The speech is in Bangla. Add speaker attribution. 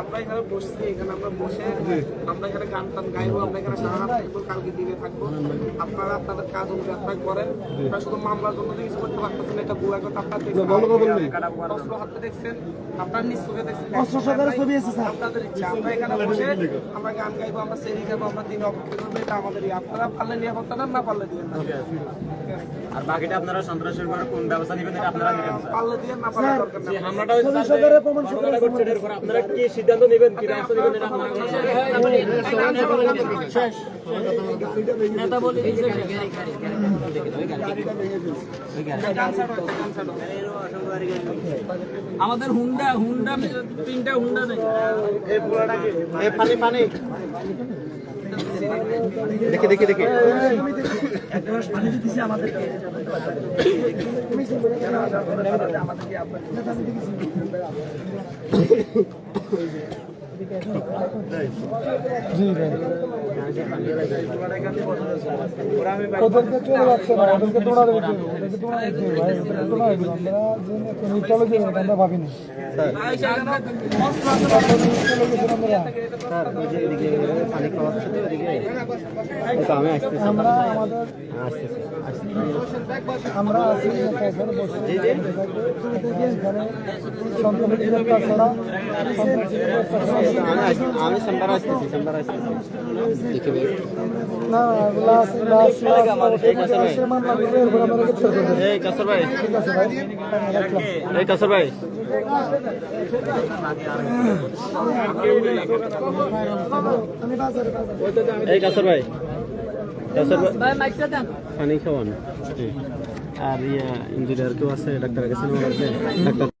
Speaker 1: আমরা এখানে বসছি এখানে আমরা বসে আমরা এখানে গান টান গাইবো আমরা এখানে সারা থাকব কালকে দিনে থাকব। আপনারা আপনাদের কাজ করেন। আপনারা শুধু মামলার জন্য কিছু করতে পারতেছেন এটা ভুয়া কথা আপনারা দেখছেন। অস্ত্র হাতে দেখছেন আপনার নিজ চোখে দেখছেন।
Speaker 2: অস্ত্র সহকারে ছবি আছে, স্যার।
Speaker 1: আপনাদের ইচ্ছা আমরা এখানে বসে আমরা গান গাইবো আমরা সেরি খাব আমরা দিনে অপেক্ষা করব এটা আমাদের ইয়ে। আপনারা পারলে নিয়ে করতে না পারলে দিবেন না।
Speaker 3: আর বাকিটা আপনারা সন্ত্রাসের উপর কোন ব্যবস্থা নেবেন এটা আপনারা নেবেন
Speaker 1: পারলে না পারলে দরকার
Speaker 3: হামলাটা
Speaker 2: প্রমাণ
Speaker 3: আপনারা কি সিদ্ধান্ত নেবেন কি? ব্যবস্থা নেবেন
Speaker 4: আমাদের হুন্ডা হুন্ডা তিনটা হুন্ডা নেই।
Speaker 3: পানি পানি। দেখে দেখে দেখে।
Speaker 2: জি ভাই। ওদেরকে চলে যাচ্ছে না ওদেরকে তোড়া দেবে কে? ওদেরকে তোড়া দেবে কে? ভাই ওদেরকে তোড়া দেবে আমরা যে কোনো চলে যাবে এটা আমরা ভাবিনি
Speaker 3: স্যার ওই যে এদিকে পানি খাওয়াচ্ছে তো ওদিকে এই তো আমি আসতেছি
Speaker 2: আমরা আমাদের
Speaker 3: আসতেছি
Speaker 2: আমরা আছি এখানে বসে এখানে সন্ত্রাসী গ্রেপ্তার ছাড়া সন্ত্রাসী গ্রেপ্তার ছাড়া
Speaker 3: আমি আস- আমি সেন্টার আসতেছি সেন্টার আসতেছি
Speaker 2: না
Speaker 3: এই কাসর ভাই
Speaker 2: ঠিক আছে ভাই।
Speaker 3: এই কাসর ভাই। এই কাসর ভাই।
Speaker 4: দেন।
Speaker 3: পানি খাওয়ান। আর ইয়া ইঞ্জিনিয়ার কেউ আছে? ডাক্তার কাছে ডাক্তার